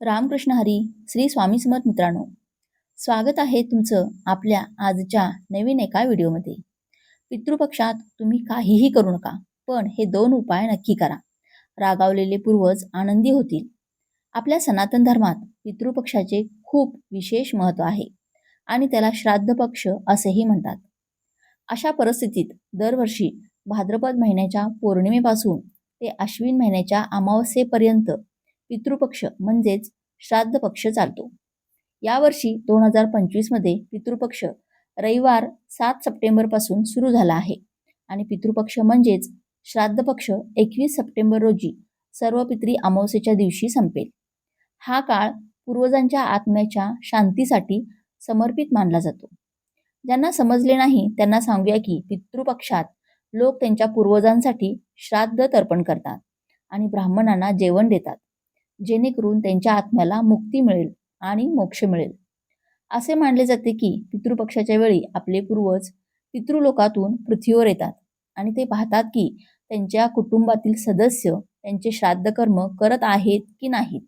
रामकृष्ण हरी श्री स्वामी समर्थ मित्रांनो. स्वागत आहे तुमचं आपल्या आजच्या नवीन एका व्हिडिओमध्ये. पितृपक्षात तुम्ही काहीही करू नका पण हे दोन उपाय नक्की करा. रागावलेले पूर्वज आनंदी होतील. आपल्या सनातन धर्मात पितृपक्षाचे खूप विशेष महत्त्व आहे आणि त्याला श्राद्ध पक्ष असेही म्हणतात. अशा परिस्थितीत दरवर्षी भाद्रपद महिन्याच्या पौर्णिमेपासून ते अश्विन महिन्याच्या अमावस्येपर्यंत पितृपक्ष म्हणजेच श्राद्ध पक्ष चालतो. यावर्षी दोन हजार पंचवीसमध्ये पितृपक्ष रविवार सात सप्टेंबरपासून सुरू झाला आहे आणि पितृपक्ष म्हणजेच श्राद्ध पक्ष एकवीस सप्टेंबर रोजी सर्व पित्री अमावस्येच्या दिवशी संपेल. हा काळ पूर्वजांच्या आत्म्याच्या शांतीसाठी समर्पित मानला जातो. ज्यांना समजले नाही त्यांना सांगूया की पितृपक्षात लोक त्यांच्या पूर्वजांसाठी श्राद्ध तर्पण करतात आणि ब्राह्मणांना जेवण देतात. जेणेकरून त्यांच्या आत्म्याला मुक्ती मिळेल आणि मोक्ष मिळेल. असे मानले जाते की पितृपक्षाच्या वेळी आपले पूर्वज पितृलोकातून पृथ्वीवर येतात आणि ते पाहतात की त्यांच्या कुटुंबातील सदस्य त्यांचे श्राद्ध कर्म करत आहेत की नाहीत.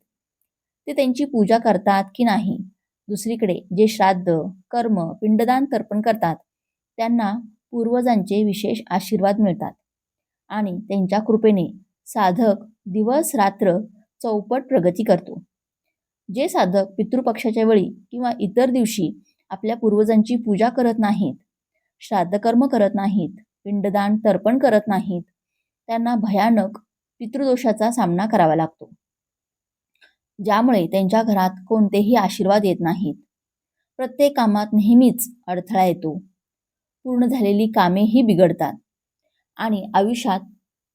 ते त्यांची पूजा करतात की नाही? दुसरीकडे जे श्राद्ध कर्म पिंडदान तर्पण करतात त्यांना पूर्वजांचे विशेष आशीर्वाद मिळतात. आणि त्यांच्या कृपेने साधक दिवस रात्र चौपट प्रगती करतो. जे साधक पितृपक्षाच्या वेळी किंवा इतर दिवशी आपल्या पूर्वजांची पूजा करत नाहीत श्राद्धकर्म करत नाहीत पिंडदान तर्पण करत नाहीत त्यांना भयानक पितृदोषाचा सामना करावा लागतो. ज्यामुळे त्यांच्या घरात कोणतेही आशीर्वाद येत नाहीत. प्रत्येक कामात नेहमीच अडथळा येतो. पूर्ण झालेली कामेही बिघडतात आणि आयुष्यात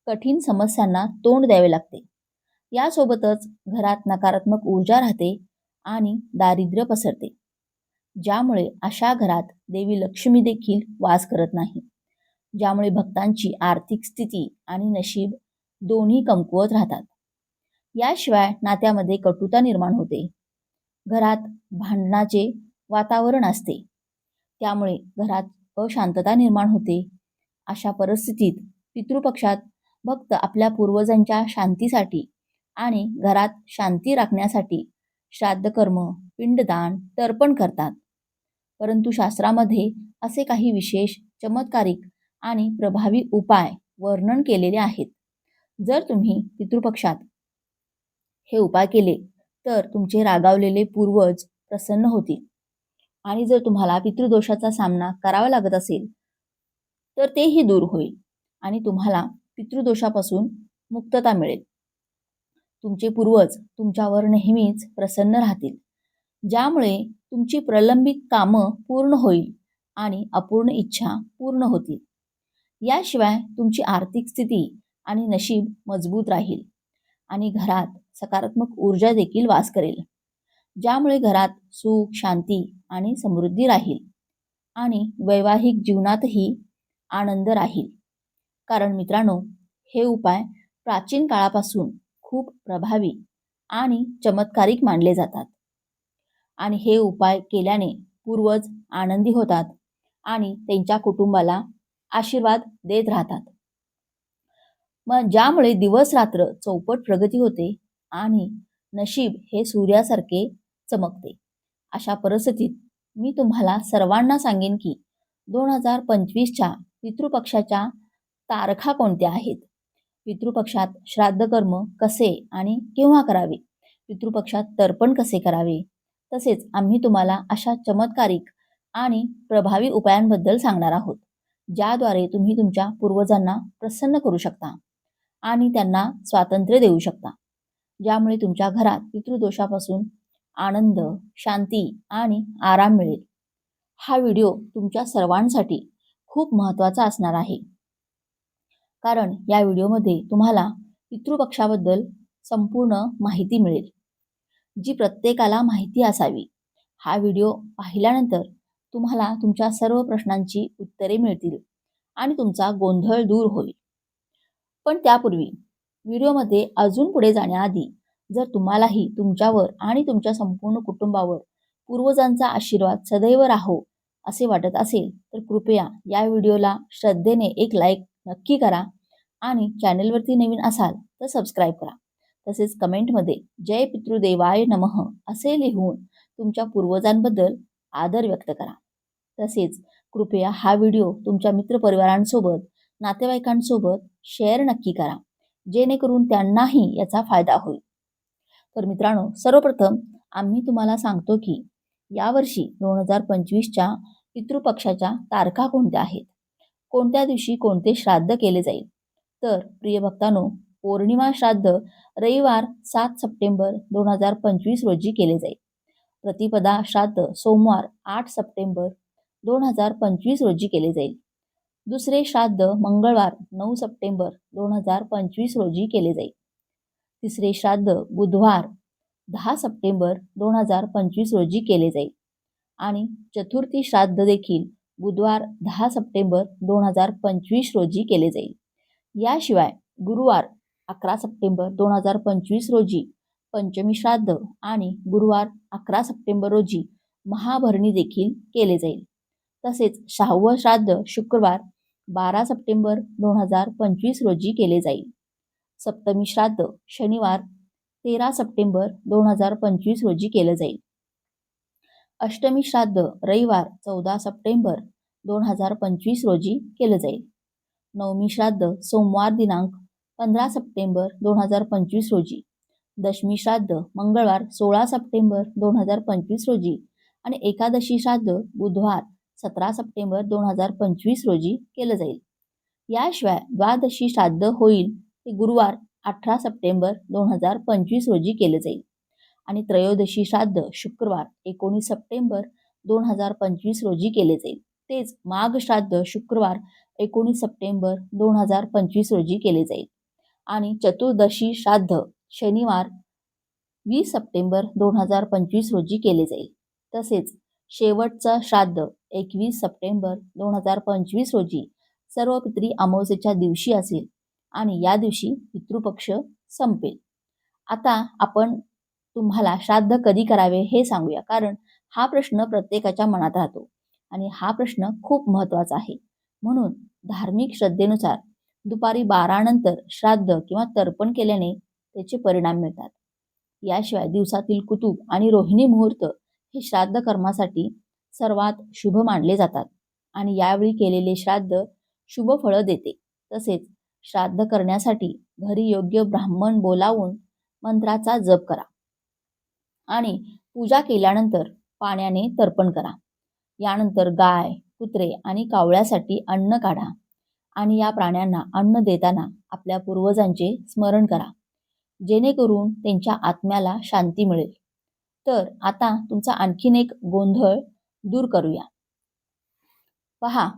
कठीण समस्यांना तोंड द्यावे लागते. यासोबतच घरात नकारात्मक ऊर्जा राहते आणि दारिद्र्य पसरते. ज्यामुळे अशा घरात देवी लक्ष्मी देखील वास करत नाही. ज्यामुळे भक्तांची आर्थिक स्थिती आणि नशीब दोन्ही कमकुवत राहतात. याशिवाय नात्यामध्ये कटुता निर्माण होते. घरात भांडणाचे वातावरण असते. त्यामुळे घरात अशांतता निर्माण होते. अशा परिस्थितीत पितृपक्षात भक्त आपल्या पूर्वजांच्या शांतीसाठी आणि घरात शांती राखण्यासाठी श्राद्धकर्म पिंडदान तर्पण करतात. परंतु शास्त्रामध्ये असे काही विशेष चमत्कारिक आणि प्रभावी उपाय वर्णन केलेले आहेत. जर तुम्ही पितृपक्षात हे उपाय केले तर तुमचे रागावलेले पूर्वज प्रसन्न होतील. आणि जर तुम्हाला पितृदोषाचा सामना करावा लागत असेल तर तेही दूर होईल आणि तुम्हाला पितृदोषापासून मुक्तता मिळेल. तुमचे पूर्वज तुमच्यावर नेहमीच प्रसन्न राहतील. ज्यामुळे तुमची प्रलंबित कामं पूर्ण होईल आणि अपूर्ण इच्छा पूर्ण होतील. याशिवाय तुमची आर्थिक स्थिती आणि नशीब मजबूत राहील आणि घरात सकारात्मक ऊर्जा देखील वास करेल. ज्यामुळे घरात सुख शांती आणि समृद्धी राहील आणि वैवाहिक जीवनातही आनंद राहील. कारण मित्रांनो हे उपाय प्राचीन काळापासून खूप प्रभावी आणि चमत्कारिक मानले जातात. आणि हे उपाय केल्याने पूर्वज आनंदी होतात आणि त्यांच्या कुटुंबाला आशीर्वाद देत राहतात. मग ज्यामुळे दिवस रात्र चौपट प्रगती होते आणि नशीब हे सूर्यासारखे चमकते. अशा परिस्थितीत मी तुम्हाला सर्वांना सांगेन की दोन हजार पंचवीसच्या पितृपक्षाच्या तारखा कोणत्या आहेत? पितृपक्षात श्राद्धकर्म कसे आणि केव्हा करावे? पितृपक्षात तर्पण कसे करावे? तसेच आम्ही तुम्हाला अशा चमत्कारिक आणि प्रभावी उपायांबद्दल सांगणार आहोत ज्याद्वारे तुम्ही तुमच्या पूर्वजांना प्रसन्न करू शकता आणि त्यांना स्वातंत्र्य देऊ शकता. ज्यामुळे तुमच्या घरात पितृदोषापासून आनंद शांती आणि आराम मिळेल. हा व्हिडिओ तुमच्या सर्वांसाठी खूप महत्त्वाचा असणार आहे. कारण या व्हिडिओमध्ये तुम्हाला पितृपक्षाबद्दल संपूर्ण माहिती मिळेल. जी प्रत्येकाला माहिती असावी. हा व्हिडिओ पाहिल्यानंतर तुम्हाला तुमच्या सर्व प्रश्नांची उत्तरे मिळतील आणि तुमचा गोंधळ दूर होईल. पण त्यापूर्वी व्हिडिओमध्ये अजून पुढे जाण्याआधी जर तुम्हालाही तुमच्यावर आणि तुमच्या संपूर्ण कुटुंबावर पूर्वजांचा आशीर्वाद सदैव राहो असे वाटत असेल तर कृपया या व्हिडिओला श्रद्धेने एक लाईक नक्की करा आणि चॅनलवरती नवीन असाल तर सबस्क्राईब करा. तसेच कमेंटमध्ये जय पितृदेवाय नमः असे लिहून तुमच्या पूर्वजांबद्दल आदर व्यक्त करा. तसेच कृपया हा व्हिडिओ तुमच्या मित्रपरिवारांसोबत नातेवाईकांसोबत शेअर नक्की करा. जेणेकरून त्यांनाही याचा फायदा होईल. तर मित्रांनो सर्वप्रथम आम्ही तुम्हाला सांगतो की यावर्षी दोन हजार पंचवीसच्या पितृपक्षाच्या तारखा कोणत्या आहेत? कोणत्या दिवशी कोणते श्राद्ध केले जाईल? तर प्रिय भक्तांनो पौर्णिमा श्राद्ध रविवार सात सप्टेंबर दोन हजार पंचवीस रोजी केले जाईल. प्रतिपदा श्राद्ध सोमवार आठ सप्टेंबर दोन हजार पंचवीस रोजी केले जाईल. दुसरे श्राद्ध मंगळवार नऊ सप्टेंबर दोन हजार पंचवीस रोजी केले जाईल. तिसरे श्राद्ध बुधवार दहा सप्टेंबर दोन हजार पंचवीस रोजी केले जाईल. आणि चतुर्थी श्राद्ध देखील बुधवार दहा सप्टेंबर दोन हजार पंचवीस रोजी केले जाईल. याशिवाय गुरुवार अकरा सप्टेंबर दोन हजार पंचवीस रोजी पंचमी श्राद्ध आणि गुरुवार अकरा सप्टेंबर रोजी महाभरणी देखील केले जाईल. तसेच सहावं श्राद्ध शुक्रवार बारा सप्टेंबर दोन हजार पंचवीस रोजी केले जाईल. सप्तमी श्राद्ध शनिवार तेरा सप्टेंबर दोन हजार पंचवीस रोजी केलं जाईल. अष्टमी श्राद्ध रविवार चौदा सप्टेंबर दोन हजार पंचवीस रोजी केलं जाईल. नवमी श्राद्ध सोमवार दिनांक पंधरा सप्टेंबर दोन हजार पंचवीस रोजी. दशमी श्राद्ध मंगळवार सोळा सप्टेंबर दोन हजार पंचवीस रोजी. आणि एकादशी श्राद्ध बुधवार सतरा सप्टेंबर दोन हजार पंचवीस रोजी केलं जाईल. याशिवाय द्वादशी श्राद्ध होईल ते गुरुवार अठरा सप्टेंबर दोन हजार पंचवीस रोजी केलं जाईल. आणि त्रयोदशी श्राद्ध शुक्रवार एकोणीस सप्टेंबर दोन हजार पंचवीस रोजी केले जाईल. तेच माघ श्राद्ध शुक्रवार एकोणीस सप्टेंबर दोन हजार पंचवीस रोजी केले जाईल. आणि चतुर्दशी श्राद्ध शनिवार वीस सप्टेंबर दोन हजार पंचवीस रोजी केले जाईल. तसेच शेवटचा श्राद्ध एकवीस सप्टेंबर दोन हजार पंचवीस रोजी सर्व पित्री अमावस्येच्या दिवशी असेल आणि या दिवशी पितृपक्ष संपेल. आता आपण तुम्हाला श्राद्ध कधी करावे हे सांगूया. कारण हा प्रश्न प्रत्येकाच्या मनात राहतो आणि हा प्रश्न खूप महत्त्वाचा आहे. म्हणून धार्मिक श्रद्धेनुसार दुपारी बारानंतर श्राद्ध किंवा तर्पण केल्याने त्याचे परिणाम मिळतात. याशिवाय दिवसातील कुतुब आणि रोहिणी मुहूर्त हे श्राद्ध कर्मासाठी सर्वात शुभ मानले जातात आणि यावेळी केलेले श्राद्ध शुभ फळं देते. तसेच श्राद्ध करण्यासाठी घरी योग्य ब्राह्मण बोलावून मंत्राचा जप करा. आणि पूजा केल्यानंतर पाण्याने तर्पण करा. यानंतर गाय कुत्रे आणि कावळ्यासाठी अन्न काढा आणि या प्राण्यांना अन्न देताना आपल्या पूर्वजांचे स्मरण करा. जेणेकरून त्यांच्या आत्म्याला शांती मिळेल. तर आता तुमचा आणखीन एक गोंधळ दूर करूया. पहा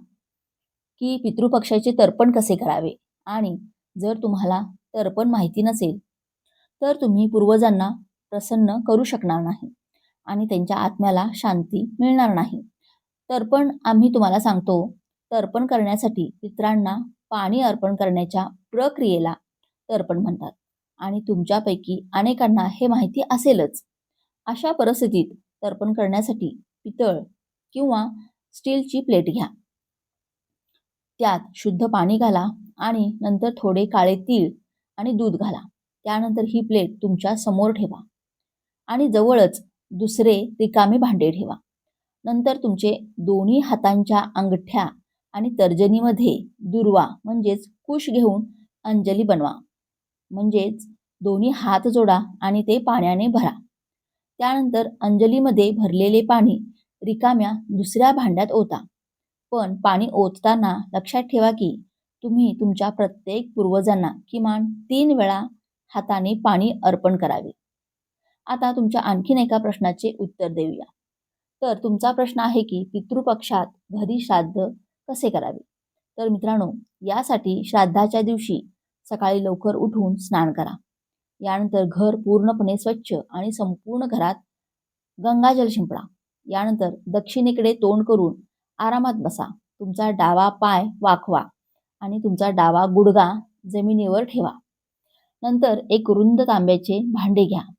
की पितृपक्षाचे तर्पण कसे करावे आणि जर तुम्हाला तर्पण माहिती नसेल तर तुम्ही पूर्वजांना प्रसन्न करू शकणार नाही आणि त्यांच्या आत्म्याला शांती मिळणार नाही. तर्पण आम्ही तुम्हाला सांगतो तर्पण करण्यासाठी पित्रांना पाणी अर्पण करण्याच्या प्रक्रियेला तर्पण म्हणतात आणि तुमच्यापैकी अनेकांना हे माहिती असेलच. अशा परिस्थितीत तर्पण करण्यासाठी पितळ किंवा स्टीलची प्लेट घ्या. त्यात शुद्ध पाणी घाला आणि नंतर थोडे काळे तीळ आणि दूध घाला. त्यानंतर ही प्लेट तुमच्यासमोर ठेवा. आणि जवळच दुसरे रिकामे भांडे ठेवा. नंतर तुमचे दोन्ही हातांच्या अंगठ्या आणि तर्जनीमध्ये दुर्वा म्हणजेच कुश घेऊन अंजली बनवा. म्हणजेच दोन्ही हात जोडा आणि ते पाण्याने भरा. त्यानंतर अंजलीमध्ये भरलेले पाणी रिकाम्या दुसऱ्या भांड्यात ओता. पण पाणी ओतताना लक्षात ठेवा की तुम्ही तुमच्या प्रत्येक पूर्वजांना किमान तीन वेळा हाताने पाणी अर्पण करावे. आता तुमच्या आणखीन एका प्रश्नाचे उत्तर देऊया. तर तुमचा प्रश्न आहे की पितृपक्षात घरी श्राद्ध कसे करावे? तर मित्रांनो यासाठी श्राद्धाच्या दिवशी सकाळी लवकर उठून स्नान करा. यानंतर घर पूर्णपणे स्वच्छ आणि संपूर्ण घरात गंगाजल शिंपडा. यानंतर दक्षिणेकडे तोंड करून आरामात बसा. तुमचा डावा पाय वाकवा आणि तुमचा डावा गुडगा जमिनीवर ठेवा. नंतर एक रुंद तांब्याचे भांडे घ्या.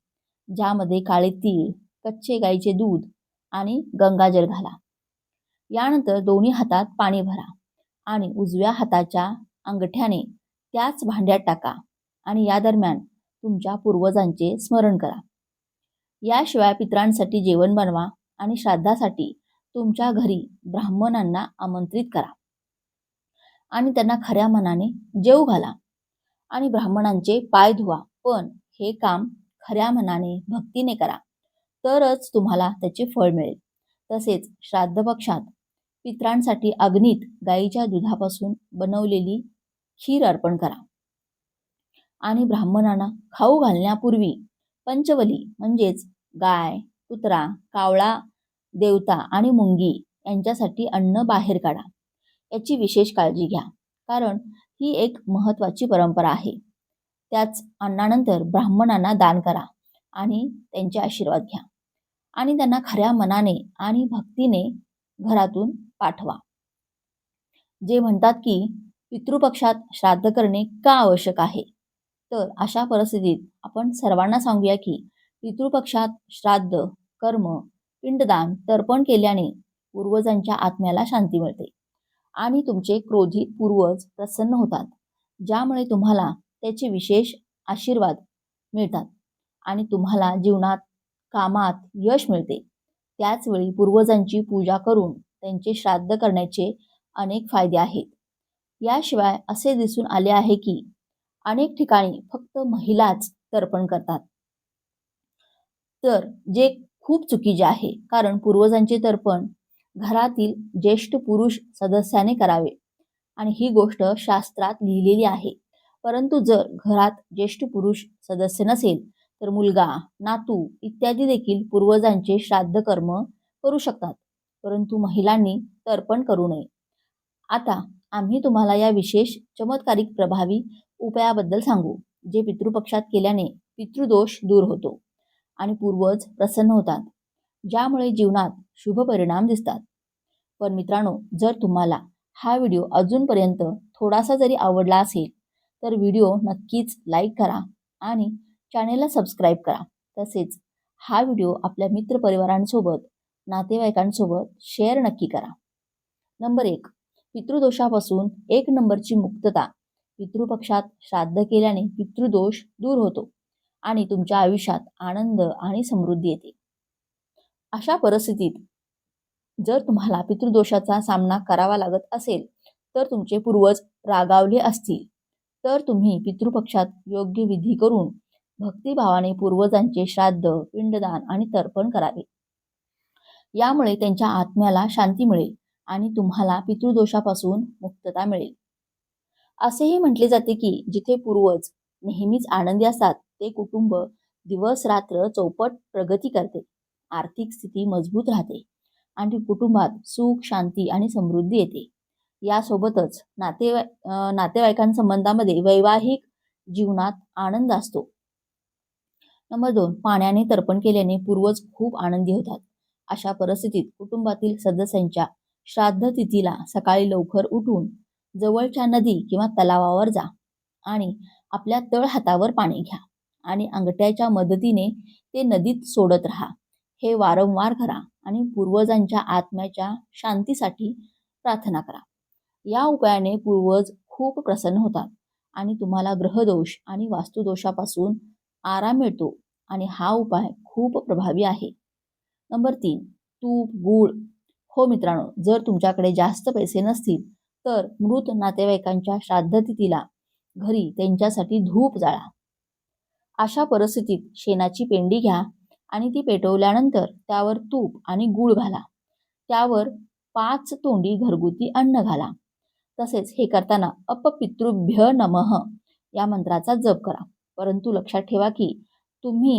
ज्यामध्ये काळे तीळ कच्चे गाईचे दूध आणि गंगाजल घाला. यानंतर दोन्ही हातात पाणी भरा आणि उजव्या हाताच्या अंगठ्याने त्याच भांड्यात टाका आणि या दरम्यान तुमच्या पूर्वजांचे स्मरण करा. याशिवाय पितरांसाठी जेवण बनवा आणि श्राद्धासाठी तुमच्या घरी ब्राह्मणांना आमंत्रित करा. आणि त्यांना खऱ्या मनाने जेव घाला आणि ब्राह्मणांचे पाय धुवा पण हे काम खऱ्या मनाने भक्तीने करा. तरच तुम्हाला त्याचे फळ मिळेल. तसेच श्राद्ध पक्षात पित्रांसाठी अग्नीत गाईच्या दुधापासून बनवलेली खीर अर्पण करा. आणि ब्राह्मणांना खाऊ घालण्यापूर्वी पंचवली म्हणजेच गाय कुत्रा कावळा देवता आणि मुंगी यांच्यासाठी अन्न बाहेर काढा. याची विशेष काळजी घ्या. कारण ही एक महत्त्वाची परंपरा आहे. त्याच अन्नानंतर ब्राह्मणांना दान करा आणि त्यांचे आशीर्वाद घ्या. आणि त्यांना खऱ्या मनाने आणि भक्तीने घरातून पाठवा. जे म्हणतात की पितृपक्षात श्राद्ध करणे का आवश्यक आहे? तर अशा परिस्थितीत आपण सर्वांना सांगूया की पितृपक्षात श्राद्ध कर्म पिंडदान तर्पण केल्याने पूर्वजांच्या आत्म्याला शांती मिळते आणि तुमचे क्रोधित पूर्वज प्रसन्न होतात ज्यामुळे तुम्हाला त्याचे विशेष आशीर्वाद मिळतात. आणि तुम्हाला जीवनात कामात यश मिळते. त्याचवेळी पूर्वजांची पूजा करून त्यांचे श्राद्ध करण्याचे अनेक फायदे आहेत. याशिवाय असे दिसून आले आहे की अनेक ठिकाणी फक्त महिलाच तर्पण करतात. तर जे खूप चुकीचे आहे कारण पूर्वजांचे तर्पण घरातील ज्येष्ठ पुरुष सदस्याने करावे. आणि ही गोष्ट शास्त्रात लिहिलेली आहे. परंतु जर घरात ज्येष्ठ पुरुष सदस्य नसेल तर मुलगा नातू इत्यादी देखील पूर्वजांचे श्राद्ध कर्म करू शकतात. परंतु महिलांनी तर्पण करू नये. आता आम्ही तुम्हाला या विशेष चमत्कारिक प्रभावी उपायाबद्दल सांगू जे पितृपक्षात केल्याने पितृदोष दूर होतो आणि पूर्वज प्रसन्न होतात ज्यामुळे जीवनात शुभ परिणाम दिसतात. पण मित्रांनो जर तुम्हाला हा व्हिडिओ अजूनपर्यंत थोडासा जरी आवडला असेल तर व्हिडिओ नक्कीच लाईक करा आणि चॅनेलला सबस्क्राईब करा. तसेच हा व्हिडिओ आपल्या मित्रपरिवारांसोबत नातेवाईकांसोबत शेअर नक्की करा. नंबर एक पितृदोषापासून एक नंबरची मुक्तता. पितृपक्षात श्राद्ध केल्याने पितृदोष दूर होतो आणि तुमच्या आयुष्यात आनंद आणि समृद्धी येते. अशा परिस्थितीत जर तुम्हाला पितृदोषाचा सामना करावा लागत असेल तर तुमचे पूर्वज रागावले असतील. तर तुम्ही पितृपक्षात योग्य विधी करून भक्तिभावाने पूर्वजांचे श्राद्ध पिंडदान आणि तर्पण करावे. यामुळे त्यांच्या आत्म्याला शांती मिळेल आणि तुम्हाला पितृदोषापासून मुक्तता मिळेल. असेही म्हटले जाते की जिथे पूर्वज नेहमीच आनंदी असतात ते कुटुंब दिवस रात्र चौपट प्रगती करते आर्थिक स्थिती मजबूत राहते आणि कुटुंबात सुख शांती आणि समृद्धी येते. यासोबतच नातेवाई नातेवाईकांसंबंधामध्ये वैवाहिक जीवनात आनंद असतो. नंबर दोन पाण्याने तर्पण केल्याने पूर्वज खूप आनंदी होतात. अशा परिस्थितीत कुटुंबातील सदस्यांच्या श्राद्ध तिथीला सकाळी लवकर उठून जवळच्या नदी किंवा तलावावर जा आणि आपल्या तळ हातावर पाणी घ्या आणि अंगठ्याच्या मदतीने ते नदीत सोडत राहा. हे वारंवार करा आणि पूर्वजांच्या आत्म्याच्या शांतीसाठी प्रार्थना करा. या उपायाने पूर्वज खूप प्रसन्न होतात आणि तुम्हाला ग्रहदोष आणि वास्तुदोषापासून आराम मिळतो आणि हा उपाय खूप प्रभावी आहे. नंबर तीन तूप गूळ. हो मित्रांनो जर तुमच्याकडे जास्त पैसे नसतील तर मृत नातेवाईकांच्या श्राद्धतिथीला घरी त्यांच्यासाठी धूप जाळा. अशा परिस्थितीत शेणाची पेंडी घ्या आणि ती पेटवल्यानंतर त्यावर तूप आणि गूळ घाला. त्यावर पाच तोंडी घरगुती अन्न घाला. तसेच हे करताना अपपितृभ्य नमः या मंत्राचा जप करा. परंतु लक्षात ठेवा की तुम्ही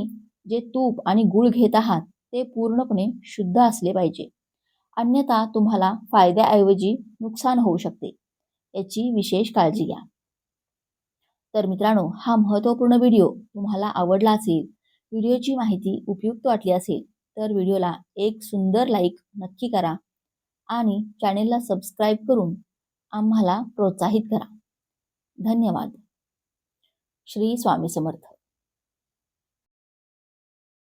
जे तूप आणि गूळ घेत आहात ते पूर्णपणे शुद्ध असले पाहिजे. अन्यथा तुम्हाला फायद्याऐवजी नुकसान होऊ शकते. याची विशेष काळजी घ्या. तर मित्रांनो हा महत्त्वपूर्ण व्हिडिओ तुम्हाला आवडला असेल व्हिडिओची माहिती उपयुक्त वाटली असेल तर व्हिडिओला एक सुंदर लाईक नक्की करा आणि चॅनेलला सबस्क्राईब करून आम्हाला प्रोत्साहित करा. धन्यवाद. श्री स्वामी समर्थ.